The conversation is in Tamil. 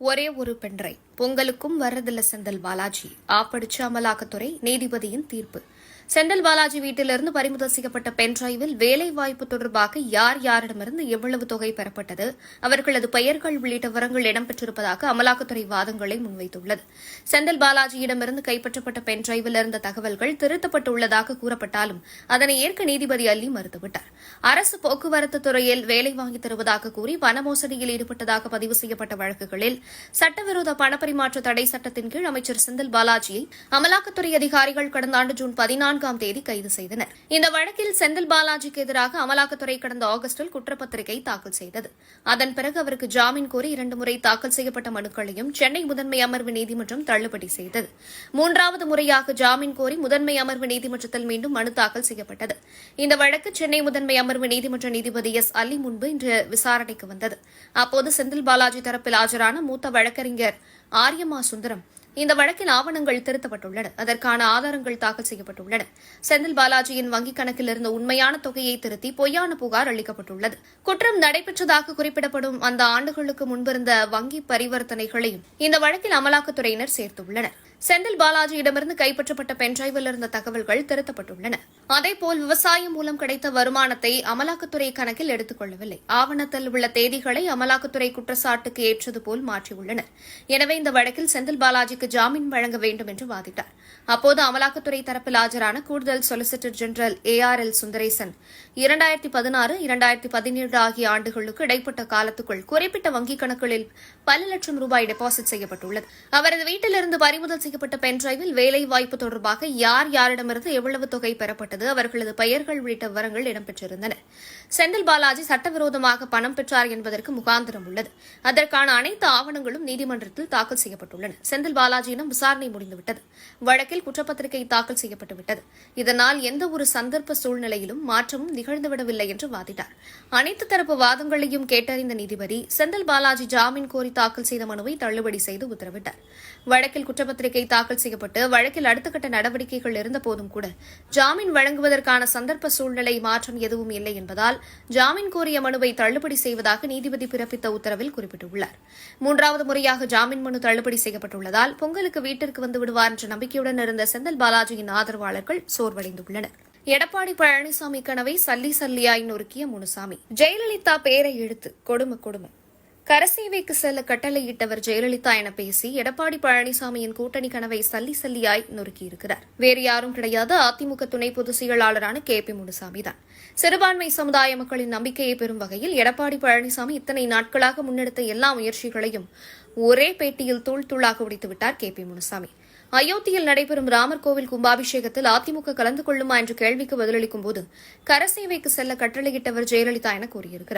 ஒரே ஒரு பெண்றை. பொங்கலுக்கும் வரதில்ல செந்தல் பாலாஜி. ஆப்படிச்சு அமலாக்கத்துறை நீதிபதியின் தீர்ப்பு. செந்தில் பாலாஜி வீட்டிலிருந்து பறிமுதல் செய்யப்பட்ட பென்டிரைவில் வேலை வாய்ப்பு தொடர்பாக யார் யாரிடமிருந்து எவ்வளவு தொகை பெறப்பட்டது? அவர்களது பெயர்கள் உள்ளிட்ட விவரங்கள் இடம்பெற்றிருப்பதாக அமலாக்கத்துறை வாதங்களை முன்வைத்துள்ளது. செந்தில் பாலாஜியிடமிருந்து கைப்பற்றப்பட்ட பென்டிரைவில் இருந்த தகவல்கள் திருத்தப்பட்டுள்ளதாக கூறப்பட்டாலும் அதனை ஏற்க நீதிபதி அள்ளி மறுத்துவிட்டார். அரசு போக்குவரத்து துறையில் வேலை வாங்கித் தருவதாக கூறி பணமோசடியில் ஈடுபட்டதாக பதிவு செய்யப்பட்ட வழக்குகளில் சட்டவிரோத பணப்பரிமாற்ற தடை சட்டத்தின் கீழ் அமைச்சர் செந்தில் பாலாஜியை அமலாக்கத்துறை அதிகாரிகள் கடந்த ஆண்டு ஜூன் பதினான்காம் தேதி கைது செய்தனர். இந்த வழக்கில் செந்தில் பாலாஜிக்கு எதிராக அமலாக்கத்துறை கடந்த ஆகஸ்டில் குற்றப்பத்திரிகை தாக்கல் செய்தது. அதன் பிறகு அவருக்கு ஜாமீன் கோரி இரண்டு முறை தாக்கல் செய்யப்பட்ட மனுக்களையும் சென்னை முதன்மை அமர்வு நீதிமன்றம் தள்ளுபடி செய்தது. மூன்றாவது முறையாக ஜாமீன் கோரி முதன்மை அமர்வு நீதிமன்றத்தில் மீண்டும் மனு தாக்கல் செய்யப்பட்டது. இந்த வழக்கு சென்னை முதன்மை அமர்வு நீதிமன்ற நீதிபதி எஸ். அலி முன்பு இன்று விசாரணைக்கு வந்தது. அப்போது செந்தில் பாலாஜி தரப்பில் ஆஜரான மூத்த வழக்கறிஞர் ஆரியமா சுந்தரம் இந்த வழக்கில் ஆவணங்கள் திருத்தப்பட்டுள்ளன. அதற்கான ஆதாரங்கள் தாக்கல் செய்யப்பட்டுள்ளன. செந்தில் பாலாஜியின் வங்கிக் கணக்கில் இருந்த உண்மையான தொகையை திருத்தி பொய்யான புகார் அளிக்கப்பட்டுள்ளது. குற்றம் நடைபெற்றதாக குறிப்பிடப்படும் அந்த ஆண்டுகளுக்கு முன்பிருந்த வங்கி பரிவர்த்தனைகளையும் இந்த வழக்கில் அமலாக்கத்துறையினர் சேர்த்துள்ளனர். செந்தில் பாலாஜியிடமிருந்து கைப்பற்றப்பட்ட பென்டிரைவில் இருந்த தகவல்கள் திருத்தப்பட்டுள்ளன. அதேபோல் விவசாயம் மூலம் கிடைத்த வருமானத்தை அமலாக்கத்துறை கணக்கில் எடுத்துக் கொள்ளவில்லை ஆவணத்தில் உள்ள தேதிகளை அமலாக்கத்துறை குற்றச்சாட்டுக்கு ஏற்றது போல் மாற்றியுள்ளனர். எனவே இந்த வழக்கில் செந்தில் பாலாஜிக்கு ஜாமீன் வழங்க வேண்டும் என்று வாதிட்டார். அப்போது அமலாக்கத்துறை தரப்பில் ஆஜரான கூடுதல் solicitor general A R L Sundaresan இரண்டாயிரத்தி பதினாறு இரண்டாயிரத்தி பதினேழு ஆகிய ஆண்டுகளுக்கு இடைப்பட்ட காலத்துக்குள் குறிப்பிட்ட வங்கிக் கணக்குகளில் பல லட்சம் ரூபாய் டெபாசிட் செய்யப்பட்டுள்ளது. அவரது வீட்டிலிருந்து பறிமுதல் செய்யப்பட்ட பென்டிரைவில் வேலை வாய்ப்பு தொடர்பாக யார் யாரிடமிருந்து எவ்வளவு தொகை பெறப்பட்டது அவர்களது பெயர்கள் உள்ளிட்ட விவரங்கள் இடம்பெற்றிருந்தன. செந்தில் பாலாஜி சட்டவிரோதமாக பணம் பெற்றார் என்பதற்கு முகாந்திரம் உள்ளது. அதற்கான அனைத்து ஆவணங்களும் நீதிமன்றத்தில் தாக்கல் செய்யப்பட்டுள்ளன. செந்தில் பாலாஜியிடம் விசாரணை முடிந்துவிட்டது. வழக்கில் குற்றப்பத்திரிகை தாக்கல் செய்யப்பட்டுவிட்டது. இதனால் எந்தவொரு சந்தர்ப்ப சூழ்நிலையிலும் மாற்றமும் நிகழ்ந்துவிடவில்லை என்று வாதிட்டார். அனைத்து தரப்பு வாதங்களையும் கேட்டறிந்த நீதிபதி செந்தில் பாலாஜி ஜாமீன் கோரி தாக்கல் செய்த மனுவை தள்ளுபடி செய்து உத்தரவிட்டார். வழக்கில் குற்றப்பத்திரிகை தாக்கல் செய்யப்பட்டு வழக்கில் அடுத்தகட்ட நடவடிக்கைகள் இருந்தபோதும் கூட ஜாமீன் வழங்குவதற்கான சந்தர்ப்ப சூழ்நிலை மாற்றம் எதுவும் இல்லை என்பதால் ஜாமீன் கோரிய மனுவை தள்ளுபடி செய்வதாக நீதிபதி பிறப்பித்த உத்தரவில் குறிப்பிட்டுள்ளார். மூன்றாவது முறையாக ஜாமீன் மனு தள்ளுபடி செய்யப்பட்டுள்ளதால் பொங்கலுக்கு வீட்டிற்கு வந்து விடுவார் என்ற நம்பிக்கையுடன் இருந்த செந்தில் பாலாஜியின் ஆதரவாளர்கள் சோர்வடைந்துள்ளனர். எடப்பாடி பழனிசாமி கனவை சல்லி சல்லியாய் நொறுக்கிய முனுசாமி. ஜெயலலிதா பெயரை இழுத்து கொடுமை கொடுமை கரசேவைக்கு செல்ல கட்டளையிட்டவர் ஜெயலலிதா என பேசி எடப்பாடி பழனிசாமியின் கூட்டணி கனவை சல்லி சல்லியாய் நொறுக்கியிருக்கிறார். வேறு யாரும் கிடையாது. அதிமுக துணை பொதுச் செயலாளரான கே பி முனுசாமி தான். சிறுபான்மை சமுதாய மக்களின் நம்பிக்கையை பெறும் வகையில் எடப்பாடி பழனிசாமி இத்தனை நாட்களாக முன்னெடுத்த எல்லா முயற்சிகளையும் ஒரே பேட்டியில் தூள் தூளாக உடைத்துவிட்டார் கே பி முனுசாமி. அயோத்தியில் நடைபெறும் ராமர் கோவில் கும்பாபிஷேகத்தில் அதிமுக கலந்து கொள்ளுமா என்ற கேள்விக்கு பதிலளிக்கும் போது கரசேவைக்கு செல்ல கட்டளையிட்டவர் ஜெயலலிதா என கூறியிருக்கிறார்.